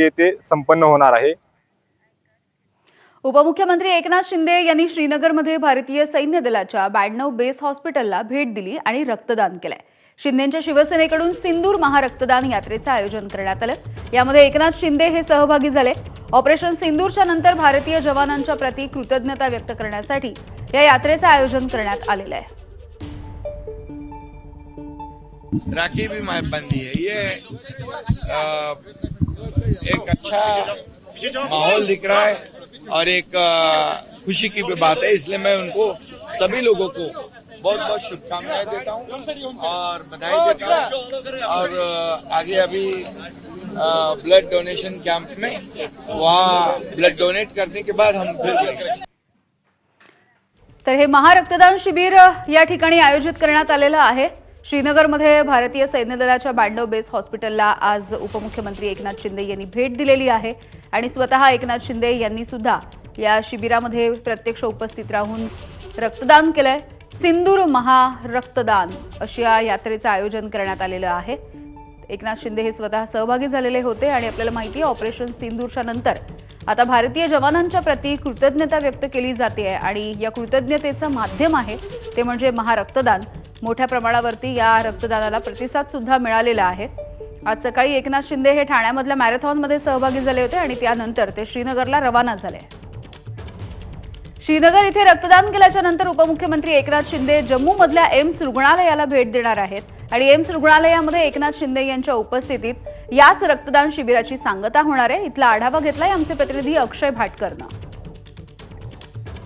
येथे संपन्न होणार आहे. उपमुख्यमंत्री एकनाथ शिंदे यांनी श्रीनगरमध्ये भारतीय सैन्य दलाच्या ब्याण्णव बेस हॉस्पिटलला भेट दिली आणि रक्तदान केलंय. शिंदेच्या शिवसेनेकडून सिंदूर महारक्तदान यात्रेचं आयोजन करण्यात आलं. यामध्ये एकनाथ शिंदे हे सहभागी झाले. ऑपरेशन सिंदूरच्या नंतर भारतीय जवानांच्या प्रती कृतज्ञता व्यक्त करण्यासाठी या यात्रेचं आयोजन करण्यात आलेलं आहे. राखी भी मा- बनती है ये अ, एक अच्छा माहौल दिख रहा है और एक खुशी की भी बात है इसलिए मैं उनको सभी लोगों को बहुत बहुत शुभकामनाएं देता हूं और बधाई देता हूं। और आगे अभी ब्लड डोनेशन कैंप में वहाँ ब्लड डोनेट करने के बाद हम फिर तर हे महारक्तदान शिबिर या ठिकाणी आयोजित करण्यात आलेलं आहे. श्रीनगरमध्ये भारतीय सैन्य दलाच्या ब्याण्णव बेस हॉस्पिटलला आज उपमुख्यमंत्री एकनाथ शिंदे यांनी भेट दिलेली आहे. आणि स्वतः एकनाथ शिंदे यांनी सुद्धा या शिबिरामध्ये प्रत्यक्ष उपस्थित राहून रक्तदान केलंय. सिंदूर महारक्तदान अशी या यात्रेचं आयोजन करण्यात आलेलं आहे. एकनाथ शिंदे हे स्वतः सहभागी झालेले होते आणि आपल्याला माहिती आहे ऑपरेशन सिंदूरच्या नंतर आता भारतीय जवानांच्या प्रती कृतज्ञता व्यक्त केली जाते आणि या कृतज्ञतेचं माध्यम आहे ते म्हणजे महारक्तदान. मोठ्या प्रमाणावरती या रक्तदानाला प्रतिसाद सुद्धा मिळालेला आहे. आज सकाळी एकनाथ शिंदे हे ठाण्यामधल्या मॅरेथॉनमध्ये सहभागी झाले होते आणि त्यानंतर ते श्रीनगरला रवाना झाले. श्रीनगर इथे रक्तदान केल्याच्यानंतर उपमुख्यमंत्री एकनाथ शिंदे जम्मूमधल्या एम्स रुग्णालयाला भेट देणार आहेत आणि एम्स रुग्णालयामध्ये एकनाथ शिंदे यांच्या उपस्थितीत याच रक्तदान शिबिराची सांगता होणार आहे. इथला आढावा घेतलाय आमचे प्रतिनिधी अक्षय भाटकरनं.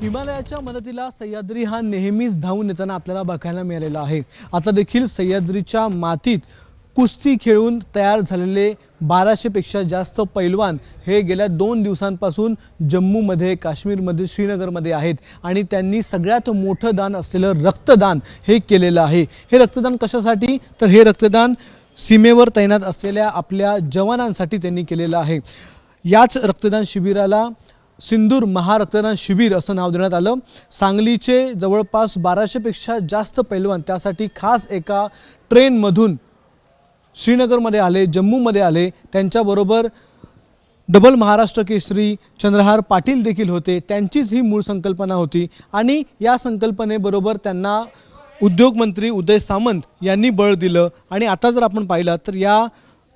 हिमालयाच्या मदतीला सह्याद्री हा नेहमीच धावून येताना आपल्याला बघायला मिळालेला आहे. आता देखील सह्याद्रीच्या मातीत कुस्ती खेळून तयार झालेले बाराशेपेक्षा जास्त पैलवान हे गेल्या दोन दिवसांपासून जम्मूमध्ये काश्मीरमध्ये श्रीनगरमध्ये आहेत आणि त्यांनी सगळ्यात मोठं दान असलेलं रक्तदान हे केलेलं आहे. हे रक्तदान कशासाठी? तर हे रक्तदान सीमेवर तैनात असलेल्या आपल्या जवानांसाठी त्यांनी केलेलं आहे. याच रक्तदान शिबिराला सिंदूर महारक्तदान शिबिर असं नाव देण्यात आलं. सांगलीचे जवळपास बाराशेपेक्षा जास्त पैलवान त्यासाठी खास एका ट्रेनमधून श्रीनगरमध्ये आले जम्मूमध्ये आले. त्यांच्याबरोबर डबल महाराष्ट्र केसरी चंद्रहार पाटील देखील होते. त्यांचीच ही मूळ संकल्पना होती. आणि या संकल्पनेबरोबर त्यांना उद्योगमंत्री उदय सामंत यांनी बळ दिलं. आणि आता जर आपण पाहिलं तर या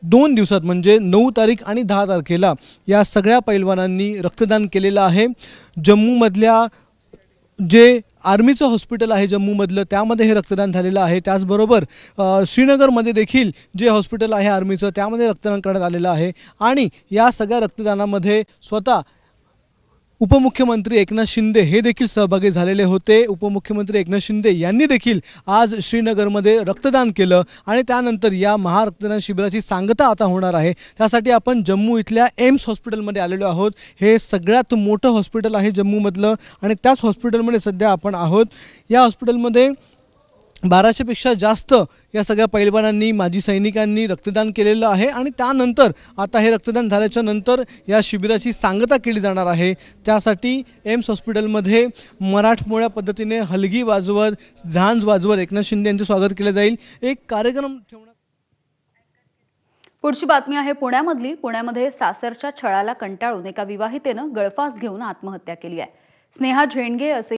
दोन दिवसात म्हणजे नऊ तारीख आणि दहा तारखेला या सगळ्या पैलवानांनी रक्तदान केलेलं आहे. जम्मूमधल्या जे आर्मीचं हॉस्पिटल आहे जम्मूमधलं त्यामध्ये हे रक्तदान झालेलं आहे. त्याचबरोबर श्रीनगरमध्ये देखील जे हॉस्पिटल आहे आर्मीचं त्यामध्ये रक्तदान करण्यात आलेलं आहे. आणि या सगळ्या रक्तदानामध्ये स्वतः उपमुख्यमंत्री एकनाथ शिंदे हे देखील सहभागी झालेले होते. उपमुख्यमंत्री एकनाथ शिंदे यांनी देखील आज श्रीनगरमध्ये रक्तदान केलं आणि त्यानंतर या महारक्तदान शिबिराची सांगता आता होणार आहे. त्यासाठी आपण जम्मू इथल्या एम्स हॉस्पिटलमध्ये आलेलो आहोत. हे सगळ्यात मोठं हॉस्पिटल आहे जम्मूमधलं आणि त्याच हॉस्पिटलमध्ये सध्या आपण आहोत. या हॉस्पिटलमध्ये बाराशेपेक्षा जास्त या सगळ्या पैलवानांनी माजी सैनिकांनी रक्तदान केलेलं आहे आणि त्यानंतर आता हे रक्तदान झाल्याच्यानंतर या शिबिराची सांगता केली जाणार आहे. त्यासाठी एम्स हॉस्पिटलमध्ये मराठमोळ्या पद्धतीने हलगी वाजवत झांज वाजवत एकनाथ शिंदे यांचं स्वागत केलं जाईल. एक कार्यक्रम ठेवण्यात पुढची बातमी आहे पुण्यामधली. पुण्यामध्ये सासरच्या छळाला कंटाळून एका विवाहितेनं गळफास घेऊन आत्महत्या केली आहे. स्नेहा झेंडगे असे